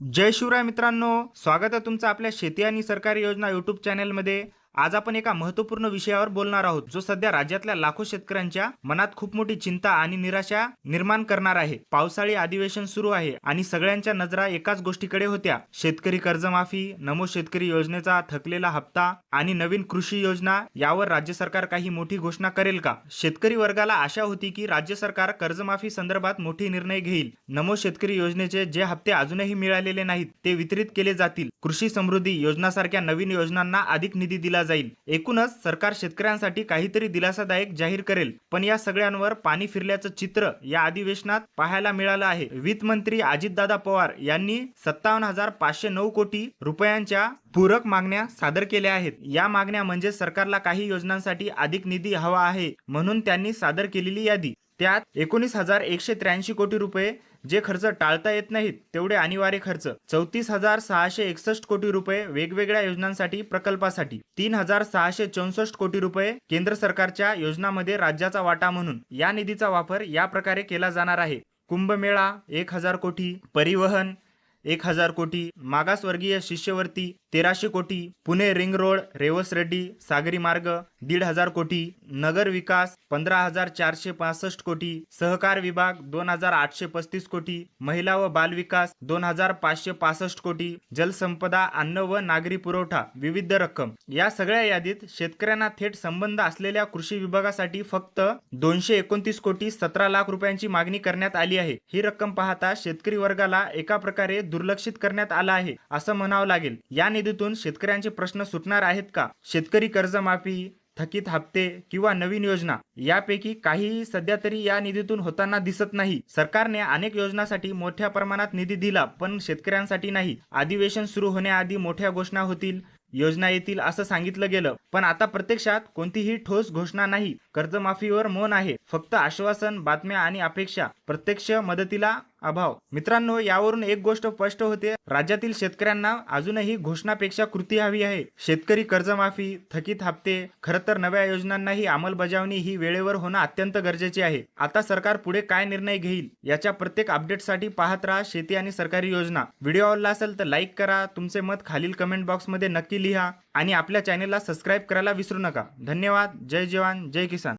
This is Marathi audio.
जय शिवराय मित्रांनो स्वागत आहे तुमचं आपल्या शेती आणि सरकारी योजना युट्यूब चॅनलमध्ये आज आपण एका महत्त्वपूर्ण विषयावर बोलणार आहोत जो सध्या राज्यातल्या लाखो शेतकऱ्यांच्या मनात खूप मोठी चिंता आणि निराशा निर्माण करणार आहे. पावसाळी अधिवेशन सुरू आहे आणि सगळ्यांच्या नजरा एकाच गोष्टीकडे होत्या. शेतकरी कर्जमाफी नमो शेतकरी योजनेचा थकलेला हप्ता आणि नवीन कृषी योजना यावर राज्य सरकार काही मोठी घोषणा करेल का? शेतकरी वर्गाला आशा होती की राज्य सरकार कर्जमाफी संदर्भात मोठी निर्णय घेईल. नमो शेतकरी योजनेचे जे हप्ते अजूनही मिळालेले नाहीत ते वितरित केले जातील. कृषी समृद्धी योजनासारख्या नवीन योजनांना अधिक निधी दिला जाईल. एकूणच सरकार शेतकऱ्यांसाठी काहीतरी दिलासादायक जाहीर करेल. पण या सगळ्यांवर पाणी फिरल्याचं चित्र या अधिवेशनात पाहायला मिळालं आहे. वित्त मंत्री अजितदादा पवार यांनी सत्तावन्न हजार पाचशे नऊ कोटी रुपयांच्या पूरक मागण्या सादर केल्या आहेत. या मागण्या म्हणजे सरकारला काही योजनांसाठी अधिक निधी हवा आहे म्हणून त्यांनी सादर केलेली यादी. त्यात एकोणीस हजार एकशे त्र्याऐंशी कोटी रुपये जे खर्च टाळता येत नाहीत तेवढे अनिवार्य खर्च. चौतीस हजार सहाशे एकसष्ट कोटी रुपये वेगवेगळ्या योजनांसाठी प्रकल्पासाठी. तीन हजार सहाशे चौसष्ट कोटी रुपये केंद्र सरकारच्या योजनामध्ये राज्याचा वाटा म्हणून. या निधीचा वापर या प्रकारे केला जाणार आहे. कुंभमेळा एक हजार कोटी. परिवहन एक हजार कोटी. मागासवर्गीय शिष्यवृत्ती तेराशे कोटी. पुणे रिंग रोड रेवस रेड्डी सागरी मार्ग दीड हजार कोटी नगर विकास पंधरा हजार चारशे पासष्ट कोटी सहकार विभाग दोन हजार आठशे पस्तीस कोटी महिला व बाल विकास दोन हजार पाचशे पासष्ट कोटी जलसंपदा अन्न व नागरी पुरवठा विविध रक्कम. या सगळ्या यादीत शेतकऱ्यांना थेट संबंध असलेल्या कृषी विभागासाठी फक्त दोनशे एकोणतीस कोटी सतरा लाख रुपयांची मागणी करण्यात आली आहे. ही रक्कम पाहता शेतकरी वर्गाला एका प्रकारे दुर्लक्षित करण्यात आला आहे असं म्हणावं लागेल. या निधीतून शेतकऱ्यांचे प्रश्न सुटणार आहेत का? शेतकरी कर्जमाफी थकीत हप्ते किंवा नवीन योजना यापैकी काहीही सध्या तरी या निधीतून होताना दिसत नाही. सरकारने अनेक योजनांसाठी मोठ्या प्रमाणात निधी दिला पण शेतकऱ्यांसाठी नाही. अधिवेशन सुरू होण्याआधी मोठ्या घोषणा होतील योजना येतील असं सांगितलं गेलं. पण आता प्रत्यक्षात कोणतीही ठोस घोषणा नाही. कर्जमाफीवर मौन आहे. फक्त आश्वासन बातम्या आणि अपेक्षा. प्रत्यक्ष मदतीला अभाव. मित्रांनो यावरून एक गोष्ट स्पष्ट होते. राज्यातील शेतकऱ्यांना अजूनही घोषणापेक्षा कृती हवी आहे. शेतकरी कर्जमाफी थकीत हप्ते खरं तर नव्या योजनांनाही अंमलबजावणी ही वेळेवर होणं अत्यंत गरजेचे आहे. आता सरकार पुढे काय निर्णय घेईल याच्या प्रत्येक अपडेटसाठी पाहत राहा शेती आणि सरकारी योजना. व्हिडिओ आवडला असेल तर लाईक करा तुमचे मत खालील कमेंट बॉक्समध्ये नक्की लिहा आणि आपल्या चॅनेलला सबस्क्राईब करायला विसरू नका. धन्यवाद जय जवान जय किसान.